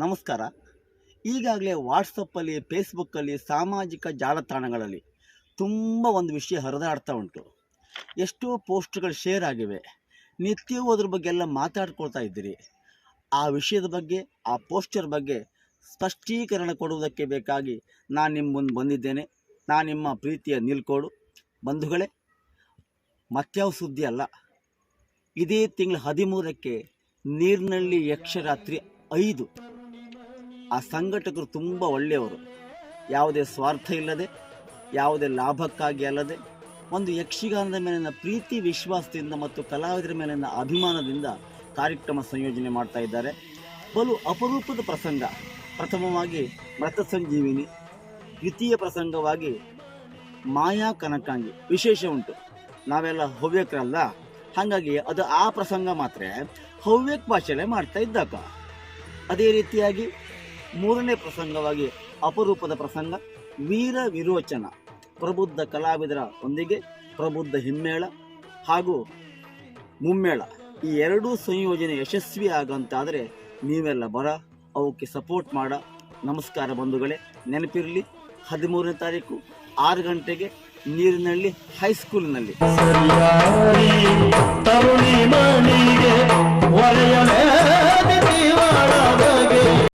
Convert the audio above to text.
ನಮಸ್ಕಾರ. ಈಗಾಗಲೇ ವಾಟ್ಸಪ್ಪಲ್ಲಿ ಫೇಸ್ಬುಕ್ಕಲ್ಲಿ ಸಾಮಾಜಿಕ ಜಾಲತಾಣಗಳಲ್ಲಿ ತುಂಬ ಒಂದು ವಿಷಯ ಹರಿದಾಡ್ತಾ ಉಂಟು. ಎಷ್ಟೋ ಪೋಸ್ಟ್ಗಳು ಶೇರ್ ಆಗಿವೆ. ನಿತ್ಯವೂ ಅದ್ರ ಬಗ್ಗೆ ಎಲ್ಲ ಮಾತಾಡ್ಕೊಳ್ತಾ ಇದ್ದೀರಿ. ಆ ವಿಷಯದ ಬಗ್ಗೆ, ಆ ಪೋಸ್ಟರ್ ಬಗ್ಗೆ ಸ್ಪಷ್ಟೀಕರಣ ಕೊಡುವುದಕ್ಕೆ ಬೇಕಾಗಿ ನಾನು ನಿಮ್ಮ ಮುಂದೆ ಬಂದಿದ್ದೇನೆ. ನಾನು ನಿಮ್ಮ ಪ್ರೀತಿಯ ನಿಲ್ಕೋಡು. ಬಂಧುಗಳೇ, ಮತ್ಯಾವ ಸುದ್ದಿ ಅಲ್ಲ. ಇದೇ ತಿಂಗಳ ಹದಿಮೂರಕ್ಕೆ ನೀರಿನಲ್ಲಿ ಯಕ್ಷರಾತ್ರಿ ಐದು. ಆ ಸಂಘಟಕರು ತುಂಬ ಒಳ್ಳೆಯವರು. ಯಾವುದೇ ಸ್ವಾರ್ಥ ಇಲ್ಲದೆ, ಯಾವುದೇ ಲಾಭಕ್ಕಾಗಿ ಅಲ್ಲದೆ, ಒಂದು ಯಕ್ಷಗಾನದ ಮೇಲಿನ ಪ್ರೀತಿ, ವಿಶ್ವಾಸದಿಂದ ಮತ್ತು ಕಲಾವಿದರ ಮೇಲಿನ ಅಭಿಮಾನದಿಂದ ಕಾರ್ಯಕ್ರಮ ಸಂಯೋಜನೆ ಮಾಡ್ತಾ ಇದ್ದಾರೆ. ಬಲು ಅಪರೂಪದ ಪ್ರಸಂಗ. ಪ್ರಥಮವಾಗಿ ಮೃತ ಸಂಜೀವಿನಿ, ದ್ವಿತೀಯ ಪ್ರಸಂಗವಾಗಿ ಮಾಯಾ ಕನಕಾಂಗಿ ವಿಶೇಷ ಉಂಟು. ನಾವೆಲ್ಲ ಹವ್ಯಕರಲ್ಲ. ಹಾಗಾಗಿ ಅದು ಆ ಪ್ರಸಂಗ ಮಾತ್ರ. ಹವ್ಯಕ ಭಾಷೆಯಲ್ಲೇ ಮಾಡ್ತಾ ಇದ್ದಾಗ ಅದೇ ರೀತಿಯಾಗಿ ಮೂರನೇ ಪ್ರಸಂಗವಾಗಿ ಅಪರೂಪದ ಪ್ರಸಂಗ, ವೀರ ವಿರೋಚನ, ಪ್ರಬುದ್ಧ ಕಲಾವಿದರ ಒಂದಿಗೆ, ಪ್ರಬುದ್ಧ ಹಿಮ್ಮೇಳ ಹಾಗೂ ಮುಮ್ಮೇಳ. ಈ ಎರಡೂ ಸಂಯೋಜನೆ ಯಶಸ್ವಿ ಆಗಂತಾದರೆ ನೀವೆಲ್ಲ ಬರ, ಅವಕ್ಕೆ ಸಪೋರ್ಟ್ ಮಾಡ. ನಮಸ್ಕಾರ ಬಂಧುಗಳೇ, ನೆನಪಿರಲಿ, ಹದಿಮೂರನೇ ತಾರೀಕು ಆರು ಗಂಟೆಗೆ ನೀರಿನಲ್ಲಿ ಹೈಸ್ಕೂಲ್ನಲ್ಲಿ.